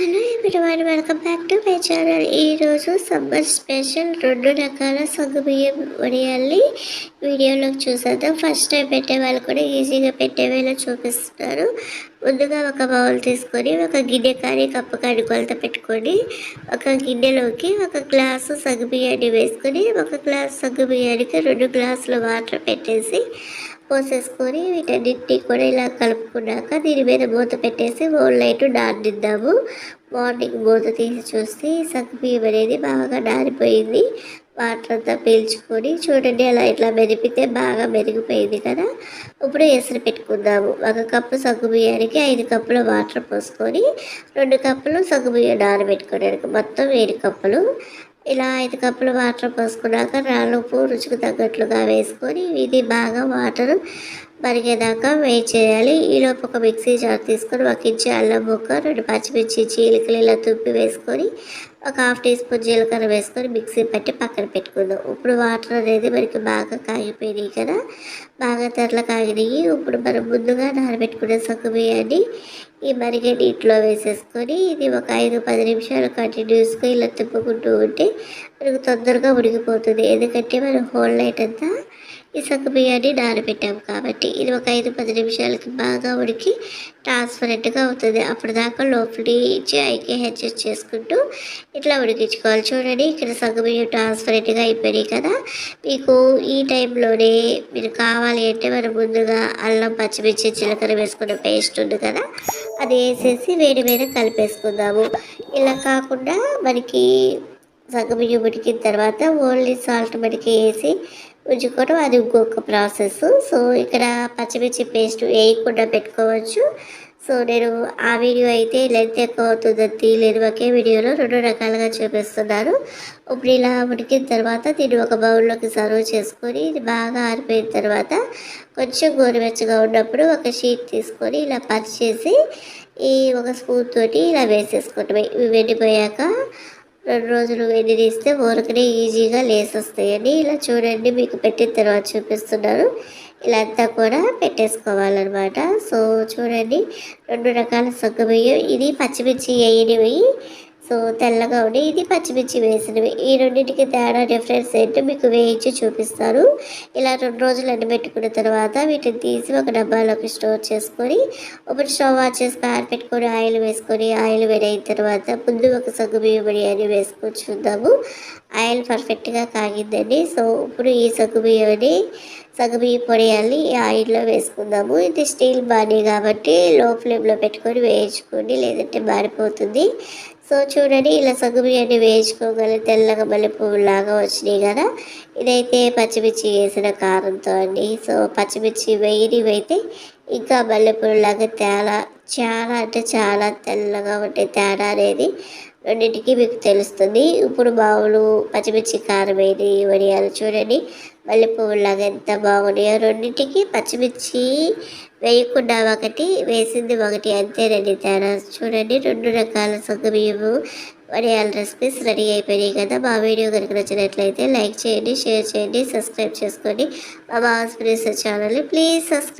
Hello everyone welcome back to my channel. ఈరోజు summer special రెండు రకాల సగ్గుబియ్యం వడియాల్ని వీడియోలోకి చూసేద్దాం. ఫస్ట్ టైం పెట్టే వాళ్ళు కూడా ఈజీగా పెట్టేవేలా చూపిస్తున్నారు ముందుగా ఒక బౌల్ తీసుకొని ఒక గిన్నె కానీ కప్పు కానీ కొలత పెట్టుకొని ఒక గిన్నెలోకి ఒక గ్లాసు సగ్గుబియ్యాన్ని వేసుకొని ఒక గ్లాసు సగ్గుబియ్యానికి రెండు గ్లాసులు వాటర్ పెట్టేసి పోసేసుకొని వీటన్నిటిని కూడా ఇలా కలుపుకున్నాక దీని మీద మూత పెట్టేసి ఓన్ లైట్ నానిద్దాము. మార్నింగ్ మూత తీసి చూస్తే సగ్గుబియ్యం అనేది బాగా నానిపోయింది. వాటర్ అంతా పీల్చుకొని చూడండి అలా ఇట్లా మెదిపితే బాగా మెరిగిపోయింది కదా. ఇప్పుడు ఎసరు పెట్టుకుందాము. ఒక కప్పు సగ్గుబియ్యానికి ఐదు కప్పుల వాటర్ పోసుకొని రెండు కప్పులు సగ్గుబియ్యం నానబెట్టుకోవడానికి మొత్తం ఏడు కప్పులు ఇలా ఐదు కప్పులు వాటర్ పోసుకున్నాక రాళ్ళుప్పు రుచికి తగ్గట్లుగా వేసుకొని ఇది బాగా వాటర్ మరిగేదాకా వెయిట్ చేయాలి. ఈలోపు ఒక మిక్సీ జార్ తీసుకొని ఒక ఇంచి అల్లం ముక్క రెండు పచ్చిమిర్చి చీలికలు ఇలా తుప్పి వేసుకొని ఒక హాఫ్ టీ స్పూన్ జీలకర్ర వేసుకొని మిక్సీ పట్టి పక్కన పెట్టుకుందాం. ఇప్పుడు వాటర్ అనేది మనకి బాగా కాగిపోయినాయి కదా బాగా తెరల కాగినాయి. ఇప్పుడు మనం ముందుగా నానబెట్టుకునే సగ్గు బియ్యాన్ని ఈ మరిగే నీటిలో వేసేసుకొని ఇది ఒక ఐదు పది నిమిషాలు కంటిన్యూస్గా ఇలా తిప్పుకుంటూ ఉంటే మనకు తొందరగా ఉడికిపోతుంది. ఎందుకంటే మనం హోల్ నైట్ అంతా ఈ సగ్గు బియ్యాన్ని నానబెట్టాం కాబట్టి ఇది ఒక ఐదు పది నిమిషాలకి బాగా ఉడికి ట్రాన్స్పరెంట్గా అవుతుంది. అప్పుడు దాకా లోపలి ఇచ్చి ఐకే హెచ్ఎస్ చేసుకుంటూ ఇట్లా ఉడికించుకోవాలి. చూడండి ఇక్కడ సగం బియ్యం ట్రాన్స్పరెంట్గా అయిపోయినాయి కదా. మీకు ఈ టైంలోనే మీరు కావాలి అంటే మనం ముందుగా అల్లం పచ్చిమిర్చి జీలకర్ర వేసుకున్న పేస్ట్ ఉంది కదా అది వేసేసి వేడి మీద కలిపేసుకుందాము. ఇలా కాకుండా మనకి సగబియ్యం ఉడికిన తర్వాత ఓన్లీ సాల్ట్ మనకి వేసి ఉంచుకోవడం అది ఇంకొక ప్రాసెస్ సో ఇక్కడ పచ్చిమిర్చి పేస్ట్ వేయకుండా పెట్టుకోవచ్చు. సో నేను ఆ వీడియో అయితే లెంత్ ఎక్కువ అవుతుందని తీయలేదు ఒకే వీడియోలో రెండు రకాలుగా చూపిస్తున్నారు. ఇప్పుడు ఇలా ఉడికిన తర్వాత దీన్ని ఒక బౌల్లోకి సర్వ్ చేసుకొని ఇది బాగా ఆరిపోయిన తర్వాత కొంచెం గోరువెచ్చగా ఉన్నప్పుడు ఒక షీట్ తీసుకొని ఇలా పరిచేసి ఈ ఒక స్పూన్ తోటి ఇలా వేసేసుకుంటాం ఇవి వెండిపోయాక రెండు రోజులు వెండి తీస్తే ఊరకనే ఈజీగా లేసి వస్తాయండి ఇలా చూడండి మీకు పెట్టిన తర్వాత చూపిస్తున్నారు. ఇలా అంతా కూడా పెట్టేసుకోవాలన్నమాట. సో చూడండి రెండు రకాల సగ్గుబియ్యం. ఇది పచ్చిమిర్చి వేయనివి. సో తెల్లగా ఉండి ఇది పచ్చిమిర్చి వేసినవి. ఈ రెండింటికి తేడా డిఫరెన్స్ ఏంటో మీకు వేయించి చూపిస్తారు ఇలా రెండు రోజులు ఎండబెట్టుకున్న తర్వాత వీటిని తీసి ఒక డబ్బాలోకి స్టోర్ చేసుకొని ఒకటి స్టవ్ ఆన్ చేసి ప్యాన్ పెట్టుకొని ఆయిల్ వేసుకొని ఆయిల్ వేడైన తర్వాత ముందు ఒక సగ్గు బియ్యం బిర్యానీ వేసుకొని చూద్దాము. ఆయిల్ పర్ఫెక్ట్గా కాగిందండి. సో ఇప్పుడు ఈ సగ్గు బియ్యాన్ని సగబియ్య పొడియాలి ఈ ఆయిల్లో వేసుకుందాము. ఇది స్టీల్ బాడీ కాబట్టి లో ఫ్లేమ్లో పెట్టుకొని వేయించుకోండి లేదంటే మారిపోతుంది సో చూడండి ఇలా సగ్గు బియ్యాన్ని వేయించుకోగలి తెల్లగా మళ్ళీ పువ్వులాగా వచ్చినాయి కదా. ఇదైతే పచ్చిమిర్చి వేసిన కారంతో అండి. సో పచ్చిమిర్చి వేయనివైతే ఇంకా మల్లెపూలలాగా తేడా చాలా అంటే చాలా తెల్లగా ఉండే తేడా అనేది రెండింటికి మీకు తెలుస్తుంది. ఇప్పుడు బావులు పచ్చిమిర్చి కారం వేడి వడియాలు చూడండి. మల్లెపూలాగా ఎంత బాగున్నాయో రెండింటికి పచ్చిమిర్చి వేయకుండా ఒకటి వేసింది ఒకటి అంతేనండి తేడా. చూడండి రెండు రకాల సగ్గుబియ్యము వడియాల రెసిపీస్ రెడీ అయిపోయినాయి కదా. మా వీడియో కనుక నచ్చినట్లయితే లైక్ చేయండి షేర్ చేయండి సబ్స్క్రైబ్ చేసుకోండి. మా బాస్ ఛానల్ని ప్లీజ్ సబ్స్క్రైబ్